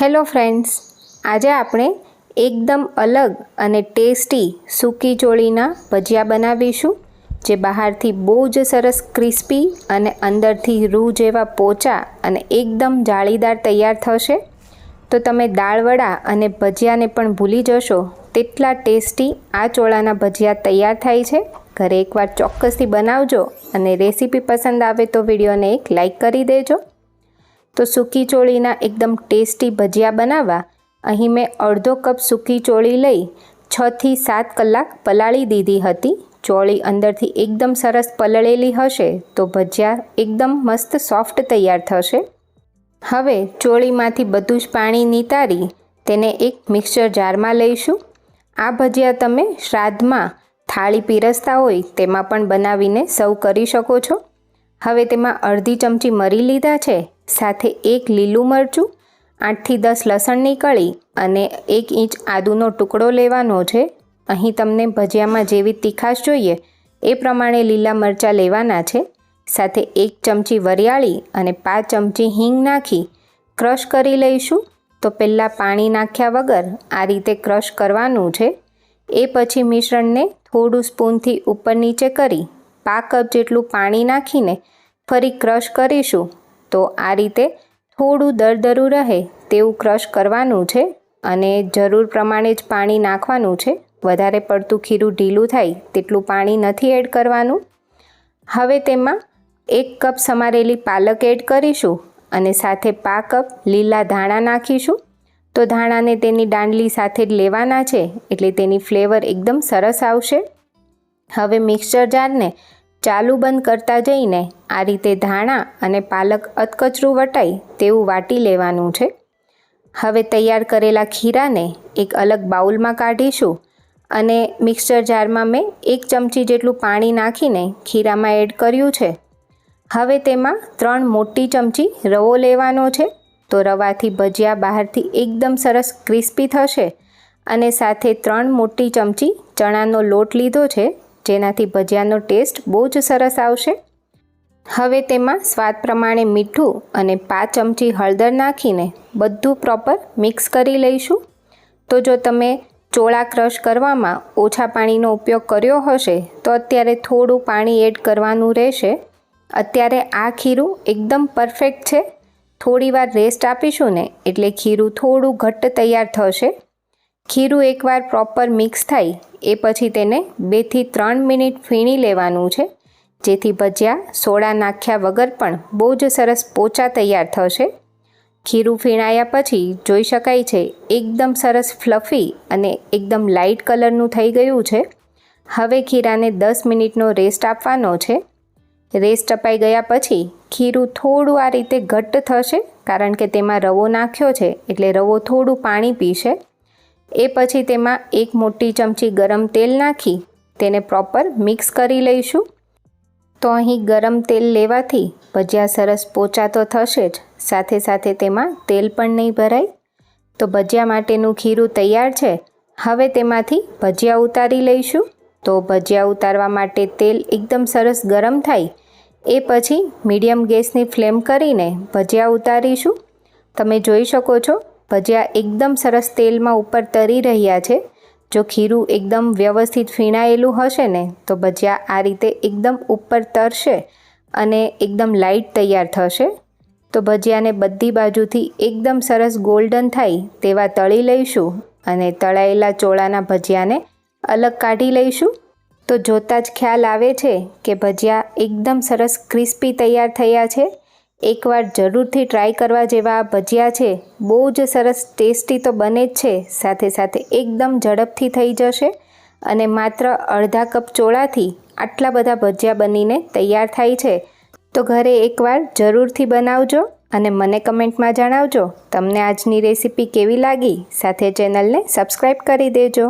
Hello friends, આજે આપણે એકદમ અલગ અને ટેસ્ટી સૂકી ચોળીના ભજીયા બનાવીશું, જે બહારથી બહુ જ સરસ ક્રિસ્પી અને અંદરથી રૂ જેવા પોચા અને એકદમ જાળીદાર તૈયાર થશે. તો તમે દાળવડા અને ભજીયાને પણ ભૂલી જશો, તેટલા ટેસ્ટી આ ચોળાના ભજીયા તૈયાર થાય છે. ઘરે એકવાર ચોક્કસથી બનાવજો અને રેસીપી પસંદ આવે તો વિડીયોને એક લાઈક કરી દેજો. તો સૂકી ચોળીના એકદમ ટેસ્ટી ભજીયા બનાવવા અહીં મેં અડધો કપ સૂકી ચોળી લઈ છથી સાત કલાક પલાળી દીધી હતી. ચોળી અંદરથી એકદમ સરસ પલળેલી હશે તો ભજીયા એકદમ મસ્ત સોફ્ટ તૈયાર થશે. હવે ચોળીમાંથી બધું જ પાણી નીતારી તેને એક મિક્સર જારમાં લઈશું. આ ભજીયા તમે શ્રાદ્ધમાં થાળી પીરસતા હોય તેમાં પણ બનાવીને સર્વ કરી શકો છો. હવે તેમાં અડધી ચમચી મરી લીધા છે. સાથે એક લીલું મરચું, આઠથી દસ લસણની કળી અને એક ઇંચ આદુનો ટુકડો લેવાનો છે. અહીં તમને ભજીયામાં જેવી તીખાશ જોઈએ એ પ્રમાણે લીલા મરચાં લેવાના છે. સાથે એક ચમચી વરિયાળી અને પાંચ ચમચી હિંગ નાખી ક્રશ કરી લઈશું. તો પહેલાં પાણી નાખ્યા વગર આ રીતે ક્રશ કરવાનું છે. એ પછી મિશ્રણને થોડું સ્પૂનથી ઉપર નીચે કરી પા કપ જેટલું પાણી નાખીને ફરી ક્રશ કરીશું. તો આ રીતે થોડું દરદરું રહે તેવું ક્રશ કરવાનું છે અને જરૂર પ્રમાણે જ પાણી નાખવાનું છે. વધારે પડતું ખીરું ઢીલું થાય તેટલું પાણી નથી એડ કરવાનું. હવે તેમાં એક કપ સમારેલી પાલક એડ કરીશું અને સાથે પા કપ લીલા ધાણા નાખીશું. તો ધાણાને તેની દાંડલી સાથે જ લેવાના છે એટલે તેની ફ્લેવર એકદમ સરસ આવશે. હવે મિક્સર જારને ચાલુ બંધ કરતા જઈને આ રીતે ધાણા અને પાલક અધકચરું વટાય તેવું વાટી લેવાનું છે. હવે તૈયાર કરેલા ખીરાને એક અલગ બાઉલમાં કાઢીશું અને મિક્સર જારમાં મેં એક ચમચી જેટલું પાણી નાખીને ખીરામાં એડ કર્યું છે. હવે તેમાં ત્રણ મોટી ચમચી રવો લેવાનો છે. તો રવાથી ભજીયા બહારથી એકદમ સરસ ક્રિસ્પી થશે અને સાથે ત્રણ મોટી ચમચી ચણાનો લોટ લીધો છે. જેનાથી ભજીયાનો ટેસ્ટ બહુ જ સરસ આવશે. હવે તેમાં સ્વાદ પ્રમાણે મીઠું અને પાંચ ચમચી હળદર નાખીને બધું પ્રોપર મિક્સ કરી લઈશું. તો જો તમે ચોળા ક્રશ કરવામાં ઓછા પાણીનો ઉપયોગ કર્યો હશે, તો અત્યારે થોડું પાણી એડ કરવાનું રહેશે. અત્યારે આ ખીરું એકદમ પરફેક્ટ છે. થોડી વાર રેસ્ટ આપીશું ને, એટલે ખીરું થોડું ઘટ્ટ તૈયાર થશે. ખીરું એકવાર પ્રોપર મિક્સ થાય, એ પછી તેને બેથી ત્રણ મિનિટ ફીણી લેવાનું છે. જેથી ભજીયા સોડા નાખ્યા વગર પણ બહુ જ સરસ પોચા તૈયાર થશે. ખીરું ફીણાયા પછી જોઈ શકાય છે, એકદમ સરસ ફ્લફી અને એકદમ લાઇટ કલરનું થઈ ગયું છે. હવે ખીરાને દસ મિનિટનો રેસ્ટ આપવાનો છે. રેસ્ટ અપાઈ ગયા પછી ખીરું થોડું આ રીતે ઘટ્ટ થશે, કારણ કે તેમાં રવો નાખ્યો છે, એટલે રવો થોડું પાણી પીશે. એ પછી તેમાં એક મોટી ચમચી ગરમ તેલ નાખી તેને પ્રોપર મિક્સ કરી લઈશું. તો અહીં ગરમ તેલ લેવાથી ભજીયા સરસ પોચા તો થશે જ. સાથે સાથે તેમાં તેલ પણ નહીં ભરાય. તો ભજીયા માટેનું ખીરું તૈયાર છે. હવે તેમાંથી ભજીયા ઉતારી લઈશું. તો ભજીયા ઉતારવા માટે તેલ એકદમ સરસ ગરમ થાય. એ પછી મીડિયમ ગેસની ફ્લેમ કરીને ભજીયા ઉતારીશું. તમે જોઈ શકો છો ભજીયા એકદમ સરસ તેલમાં ઉપર તરી રહ્યા છે. જો ખીરું એકદમ વ્યવસ્થિત ફીણાયેલું હશે ને, તો ભજીયા આ રીતે એકદમ ઉપર તરશે અને એકદમ લાઇટ તૈયાર થશે. તો ભજીયાને બધી બાજુથી એકદમ સરસ ગોલ્ડન થાય તેવા તળી લઈશું અને તળાયેલા ચોળાના ભજીયાને અલગ કાઢી લઈશું. તો જોતાં જ ખ્યાલ આવે છે કે ભજીયા એકદમ સરસ ક્રિસ્પી તૈયાર થયા છે. એકવાર જરૂરથી ટ્રાય કરવા જેવા આ ભજીયા છે, બહુ જ સરસ ટેસ્ટી તો બને જ છે, સાથે સાથે એકદમ ઝડપથી થઈ જશે અને માત્ર અડધા કપ ચોળાથી આટલા બધા ભજીયા બનીને તૈયાર થાય છે. તો ઘરે એકવાર જરૂરથી બનાવજો અને મને કમેન્ટમાં જણાવજો, તમને આજની રેસીપી કેવી લાગી? સાથે ચેનલને સબસ્ક્રાઈબ કરી દેજો.